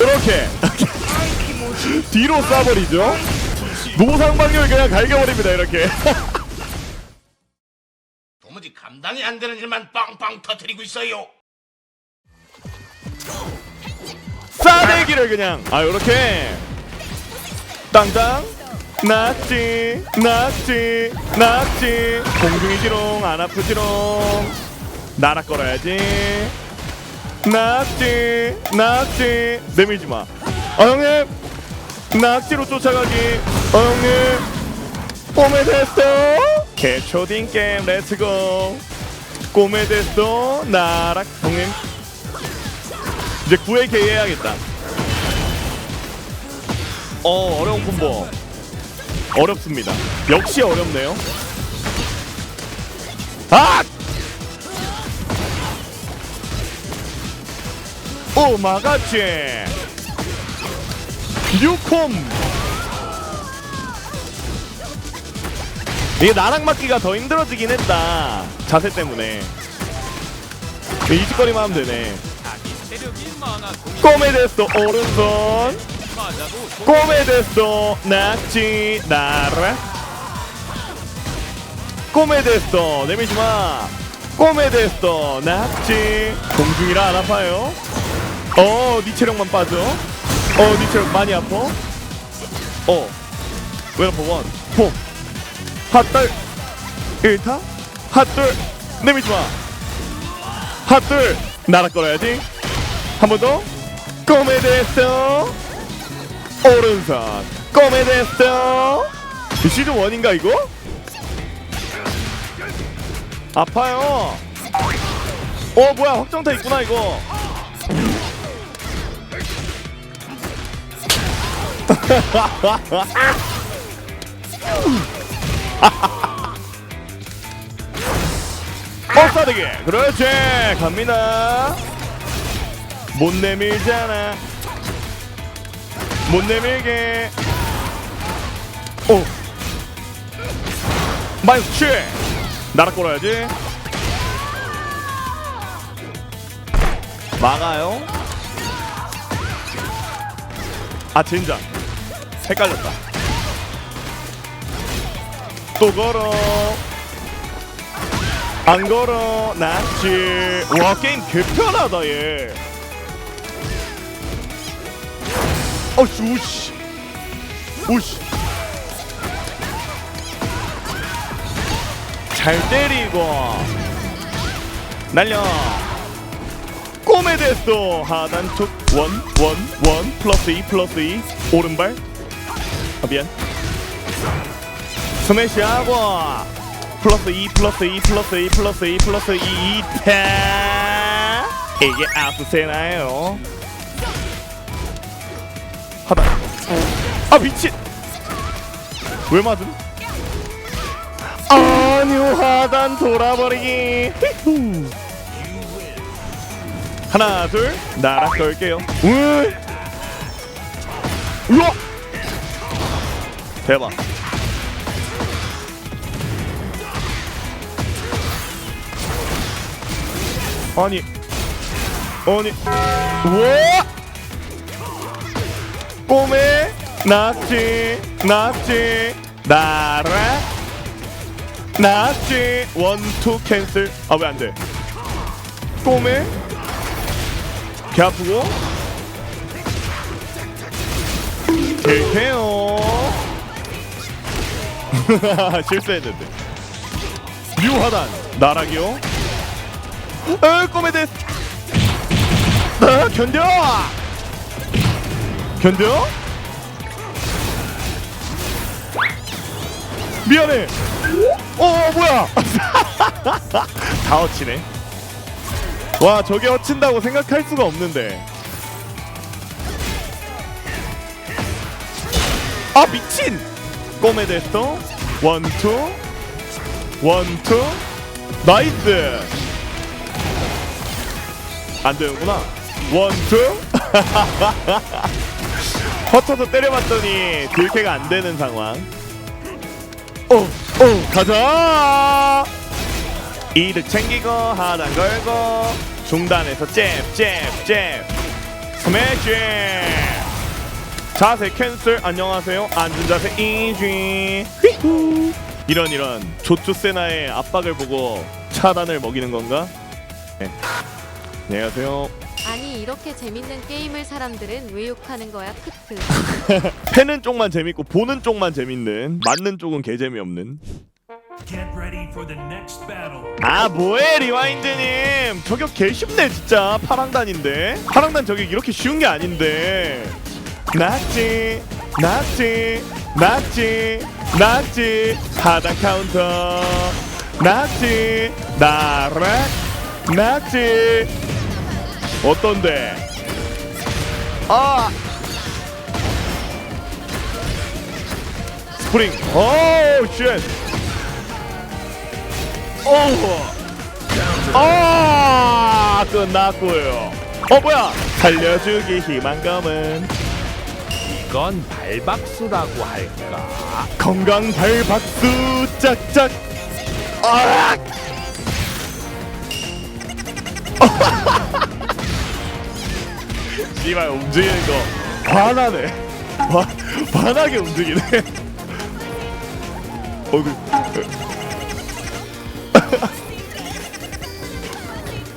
이렇게 뒤로 쏴버리죠. 노상방을 그냥 갈겨버립니다 이렇게. 도무지 감당이 안 되는 일만 빵빵 터트리고 있어요. 싸대기를 그냥. 아 이렇게 땅땅 낙지 낙지 낙지 공중이 지롱 안 아프지롱 날아 걸어야지. 낙지 낙지 내밀지 마아 형님 낙지로 쫓아가기 아 형님 꼬메 됐어 개초딩 게임 렛츠고 꼬메 됐어 나락 형님 이제 9회 K 해야겠다. 어 어려운 콤보. 어렵습니다. 역시 어렵네요. 아! 오 마가치. 뉴콤. 이게 나랑 맞기가 더 힘들어지긴 했다. 자세 때문에. 이직거리만 하면 되네. 꼬메 됐어 오른손 꼬메 됐어 낙지 나라 꼬메 됐어 내밀지마 꼬메 됐어 낙지 공중이라 안 아파요 어 니 체력만 빠져 어 니 체력 많이 아파 어 왼아파 원폼 핫들 1타 핫들 내밀지 마 핫들 나락 걸어야지 한 번 더. 꼬메 됐어. 오른손. 꼬메 됐어. 이 시즌 1인가 이거? 아파요. 어 뭐야 확정타 있구나 이거. 어 싸대기! 그렇지! 갑니다. 못 내밀잖아. 못 내밀게. 오. 마이스 나락 걸어야지. 막아요. 아 진짜 헷갈렸다. 또 걸어. 안 걸어. 낫지. 와 게임 개편하다 얘. 어씨 우씨. 우씨. 잘 때리고. 날려. 꼬메 됐어 하단 쪽원원 원 플러스 2 플러스 2 오른발 아 미안. 스매시하고 플러스 2 플러스 2 플러스 2 플러스 2 플러스 2 2패. 이게 아프세나요? 하다. 아 미친. 왜 맞음? 아니요 하단 돌아버리기. 하나 둘. 나락 걸게요. 으 우와 대박. 아니. 아니. 우와! 꼬메 낙지 낙지 나라. 낙지. 원투 캔슬. 아 왜 안돼? 꼬메 개 아프고? 킬해요 실수했는데 뮤하단 나락이요 에 꼬메 데스 아, 견뎌 견뎌? 미안해. 어 뭐야? 다 헛치네. 와 저게 헛친다고 생각할 수가 없는데. 아 미친. 꼬메 됐어. 원투 원투 나이스. 안 되는구나. 원투. 헛쳐서 때려봤더니 딜캐가 안 되는 상황. 오, 오, 가자. 이득 챙기고 하단 걸고 중단에서 잽, 잽, 잽. 스매시. 자세 캔슬 안녕하세요. 앉은 자세 이지. 휘후. 이런 이런. 조투 세나의 압박을 보고 차단을 먹이는 건가? 네. 안녕하세요. 아니 이렇게 재밌는 게임을 사람들은 왜 욕하는 거야 크크 패는 쪽만 재밌고 보는 쪽만 재밌는 맞는 쪽은 개 재미 없는. Get ready for the next battle. 아 뭐해 리와인드님? 저격 개 쉽네 진짜. 파랑단인데. 파랑단 저격 이렇게 쉬운 게 아닌데 낙지 낙지 낙지 낙지. 하단 카운터. 낙지 나락 낙지. 어떤데? 아! 스프링. 오쉣. 오아 끝났고요. 어 뭐야? 살려주기 희망검은 이건 발박수라고 할까? 건강 발박수 짝짝. 아! 씨발 움직이는 거 화나네. 화 화나게 움직이네. 어그.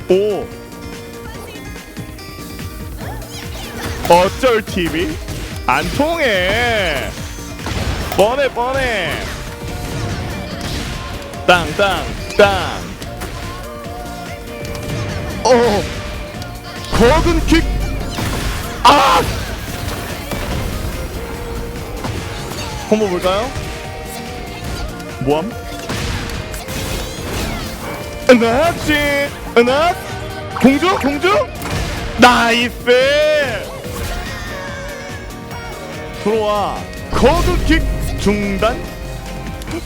오. 어쩔 TV? 안 통해. 뻔해 뻔해. 땅땅 땅. 어. 거근 킥. 아! 한번 볼까요? 모함? 나지 나 공주 공주 나이스 들어와. 거두킥 중단.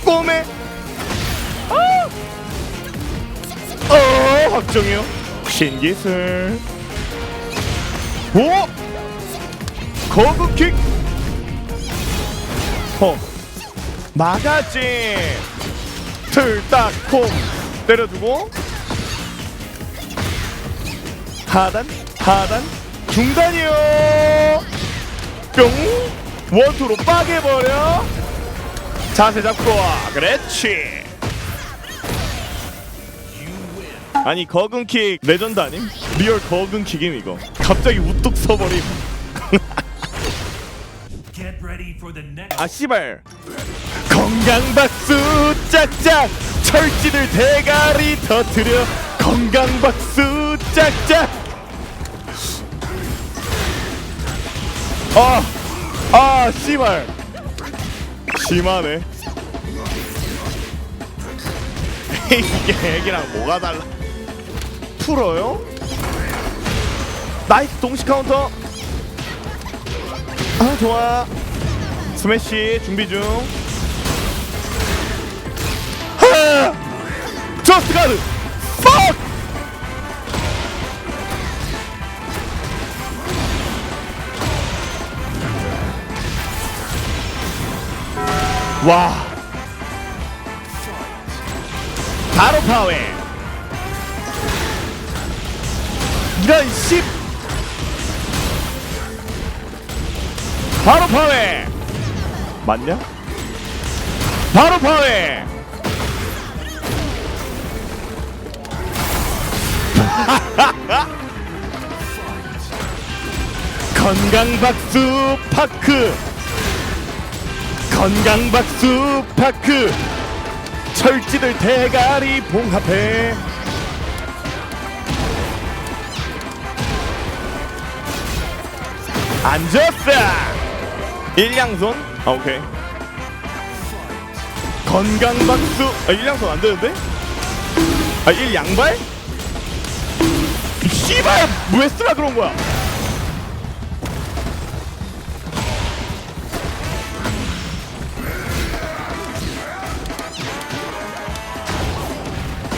꼬매 아! 어 확정이요. 신기술. 오! 거두킥. 어. 마가지 틀딱 콩. 때려주고. 하단 하단. 중단이요. 뿅 원투로 빠개버려. 자세 잡고 와. 그렇지. 아니 거근킥 레전드 아님? 리얼 거근킥임 이거. 갑자기 우뚝 서버림. 아 씨발. 건강박수 짝짝. 철지를 대가리 터트려. 건강박수 짝짝. 아, 아 씨발 심하네 이게 애기랑 뭐가 달라 풀어요? 나이스 동시 카운터 아 좋아 스매시 준비 중. 하! 저스트 가드. 퍽! 와. 바로 파웨. 이런 씨. 바로 파웨. 맞냐? 바로 파웨. 건강 박수 파크 건강박수 파크. 철지들 대가리 봉합해. 앉았어. 일양손? 아 오케이. 건강박수. 아 일양손 안 되는데? 아 일양발? 이 씨발! 왜 쓰라 그런 거야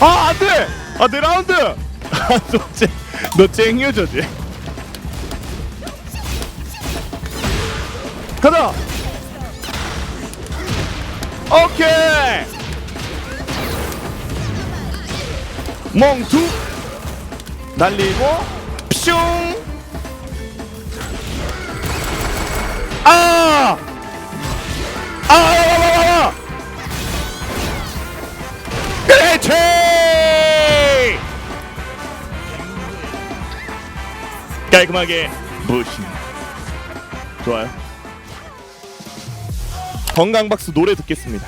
아 안돼! 아내 라운드! 아너너 쨍여져지 가자! 오케이! 멍투! 날리고 뿅 아! 아! 깔끔하게 무신. 좋아요. 건강 박수 노래 듣겠습니다.